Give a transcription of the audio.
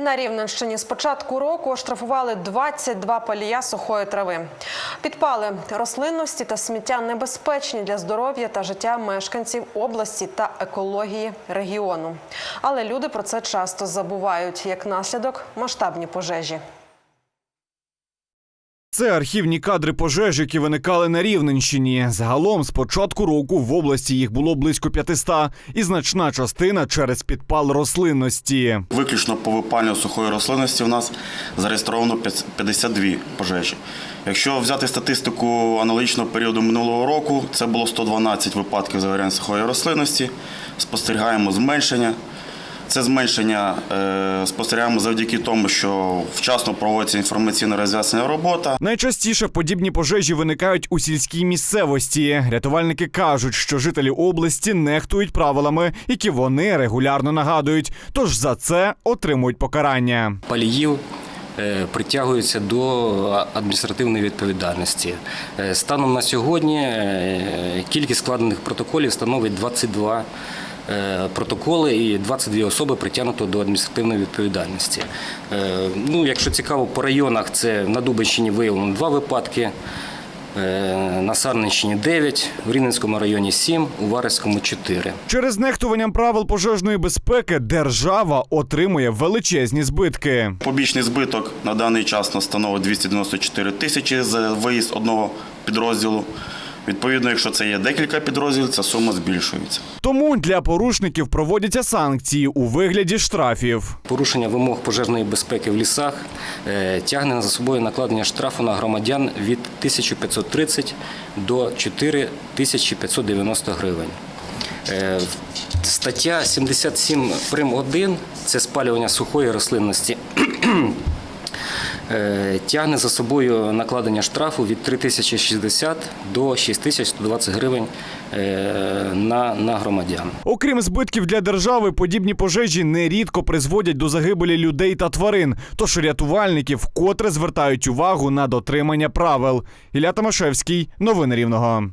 На Рівненщині з початку року оштрафували 22 палія сухої трави. Підпали рослинності та сміття небезпечні для здоров'я та життя мешканців області та екології регіону. Але люди про це часто забувають як наслідок масштабні пожежі. Це архівні кадри пожеж, які виникали на Рівненщині. Загалом з початку року в області їх було близько 500, і значна частина через підпал рослинності. Виключно по випалюванню сухої рослинності у нас зареєстровано 52 пожежі. Якщо взяти статистику аналогічного періоду минулого року, це було 112 випадків загоряння сухої рослинності. Спостерігаємо зменшення. Це зменшення е, спостерігаємо завдяки тому, що вчасно проводиться інформаційна роз'яснена робота. Найчастіше подібні пожежі виникають у сільській місцевості. Рятувальники кажуть, що жителі області нехтують правилами, які вони регулярно нагадують. Тож за це отримують покарання. паліїв е, притягуються до адміністративної відповідальності. Е, Станом на сьогодні кількість складених протоколів становить 22 е, протоколи і 22 особи притягнуто до адміністративної відповідальності. Е, Ну, якщо цікаво, по районах це на Дубенщині виявлено два випадки. е, На Сарненщині 9, в Рівненському районі 7, у Вареському 4. Через нехтуванням правил пожежної безпеки держава отримує величезні збитки. Побічний збиток на даний час нас становить 294 тисячі за виїзд одного підрозділу. Відповідно, якщо це є декілька підрозділів, ця сума збільшується. Тому для порушників проводяться санкції у вигляді штрафів. Порушення вимог пожежної безпеки в лісах е, тягне за собою накладення штрафу на громадян від 1530 до 4590 гривень. Е, Стаття 77 прим. 1 – це спалювання сухої рослинності. Е, Тягне за собою накладення штрафу від 3060 до 6120 гривень е, на, на громадян. Окрім збитків для держави, подібні пожежі нерідко призводять до загибелі людей та тварин. Тож рятувальники вкотре звертають увагу на дотримання правил. Ілля Томашевський, новини Рівного.